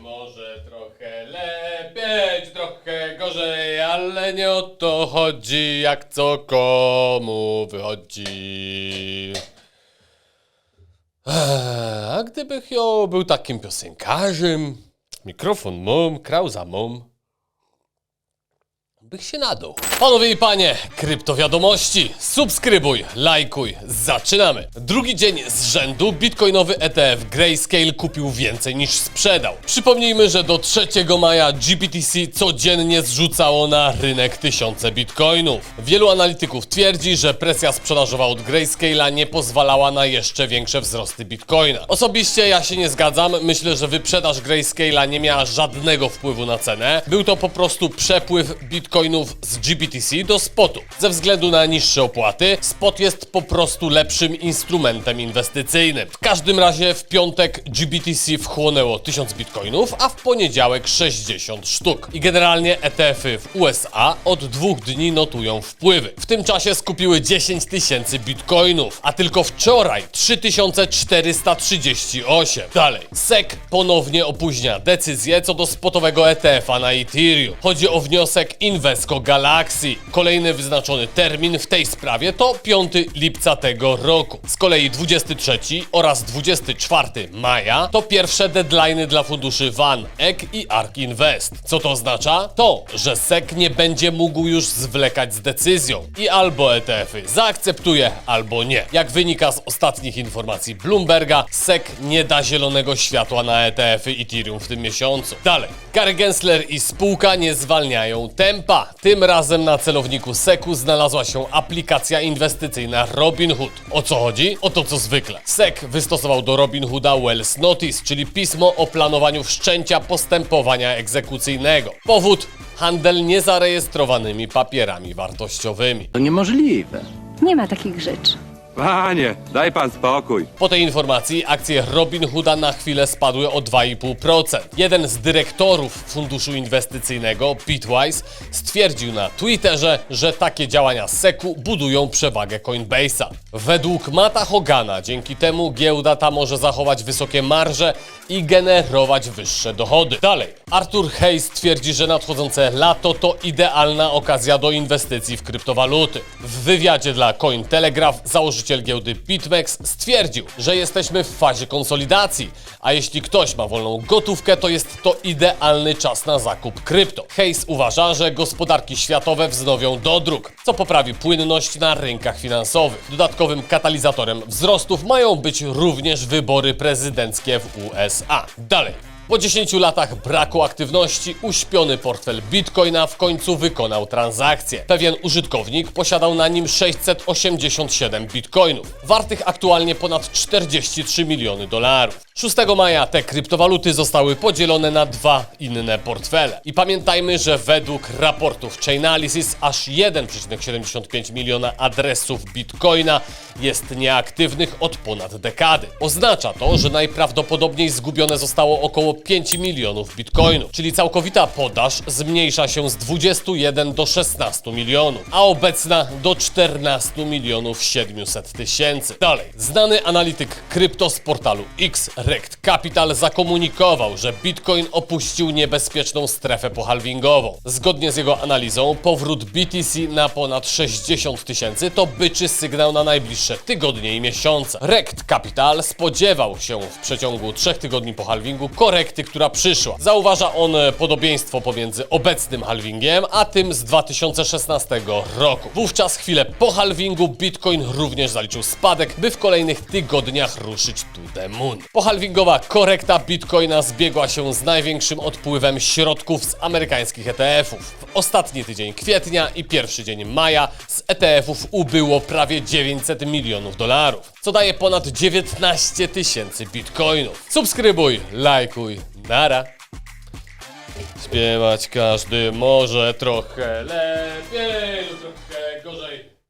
może trochę lepiej, trochę gorzej, ale nie o to chodzi, jak co komu wychodzi. A gdyby Hio był takim piosenkarzem, mikrofon mum, krał za bych się nadał. Panowie i panie, kryptowiadomości, subskrybuj, lajkuj, zaczynamy. Drugi dzień z rzędu bitcoinowy ETF Grayscale kupił więcej niż sprzedał. Przypomnijmy, że do 3 maja GBTC codziennie zrzucało na rynek tysiące bitcoinów. Wielu analityków twierdzi, że presja sprzedażowa od Grayscale'a nie pozwalała na jeszcze większe wzrosty bitcoina. Osobiście ja się nie zgadzam, myślę, że wyprzedaż Grayscale'a nie miała żadnego wpływu na cenę. Był to po prostu przepływ bitcoinów z GBTC do spotu. Ze względu na niższe opłaty, spot jest po prostu lepszym instrumentem inwestycyjnym. W każdym razie w piątek GBTC wchłonęło 1000 bitcoinów, a w poniedziałek 60 sztuk. I generalnie ETF-y w USA od dwóch dni notują wpływy. W tym czasie skupiły 10 tysięcy bitcoinów, a tylko wczoraj 3438. Dalej, SEC ponownie opóźnia decyzję co do spotowego ETF-a na Ethereum. Chodzi o wniosek Invesco Galaxy. Kolejny wyznaczony termin w tej sprawie to 5 lipca tego roku. Z kolei 23 oraz 24 maja to pierwsze deadlines dla funduszy Van Eck i ARK Invest. Co to oznacza? To, że SEC nie będzie mógł już zwlekać z decyzją i albo ETF-y zaakceptuje, albo nie. Jak wynika z ostatnich informacji Bloomberga, SEC nie da zielonego światła na ETF-y Ethereum w tym miesiącu. Dalej, Gary Gensler i spółka nie zwalniają tempa. Tym razem na celowniku SEC-u znalazła się aplikacja inwestycyjna Robinhood. O co chodzi? O to co zwykle. SEC wystosował do Robinhooda Wells Notice, czyli pismo o planowaniu wszczęcia postępowania egzekucyjnego. Powód? Handel niezarejestrowanymi papierami wartościowymi. To niemożliwe. Nie ma takich rzeczy. Panie, daj pan spokój. Po tej informacji akcje Robinhooda na chwilę spadły o 2,5%. Jeden z dyrektorów funduszu inwestycyjnego, Bitwise, stwierdził na Twitterze, że takie działania SEC-u budują przewagę Coinbase'a. Według Mata Hogana dzięki temu giełda ta może zachować wysokie marże i generować wyższe dochody. Dalej, Arthur Hayes twierdzi, że nadchodzące lato to idealna okazja do inwestycji w kryptowaluty. W wywiadzie dla Cointelegraph założyciel giełdy BitMEX stwierdził, że jesteśmy w fazie konsolidacji, a jeśli ktoś ma wolną gotówkę, to jest to idealny czas na zakup krypto. Hayes uważa, że gospodarki światowe wznowią dodruk, co poprawi płynność na rynkach finansowych. Dodatkowym katalizatorem wzrostów mają być również wybory prezydenckie w USA. Dalej. Po 10 latach braku aktywności uśpiony portfel Bitcoina w końcu wykonał transakcję. Pewien użytkownik posiadał na nim 687 bitcoinów, wartych aktualnie ponad 43 miliony dolarów. 6 maja te kryptowaluty zostały podzielone na dwa inne portfele. I pamiętajmy, że według raportów Chainalysis aż 1,75 miliona adresów bitcoina jest nieaktywnych od ponad dekady. Oznacza to, że najprawdopodobniej zgubione zostało około 5 milionów bitcoinów, czyli całkowita podaż zmniejsza się z 21 do 16 milionów, a obecna do 14 milionów 700 tysięcy. Dalej, znany analityk krypto z portalu X-Rect Capital zakomunikował, że bitcoin opuścił niebezpieczną strefę pohalwingową. Zgodnie z jego analizą, powrót BTC na ponad 60 tysięcy to byczy sygnał na najbliższe tygodnie i miesiące. Rect Capital spodziewał się w przeciągu trzech tygodni po halvingu korekty, która przyszła. Zauważa on podobieństwo pomiędzy obecnym halvingiem, a tym z 2016 roku. Wówczas chwilę po halvingu Bitcoin również zaliczył spadek, by w kolejnych tygodniach ruszyć to the moon. Pohalvingowa korekta Bitcoina zbiegła się z największym odpływem środków z amerykańskich ETF-ów. W ostatni tydzień kwietnia i pierwszy dzień maja z ETF-ów ubyło prawie 900 milionów dolarów, co daje ponad 19 tysięcy bitcoinów. Subskrybuj, lajkuj, Nara. Śpiewać każdy może trochę lepiej lub trochę gorzej.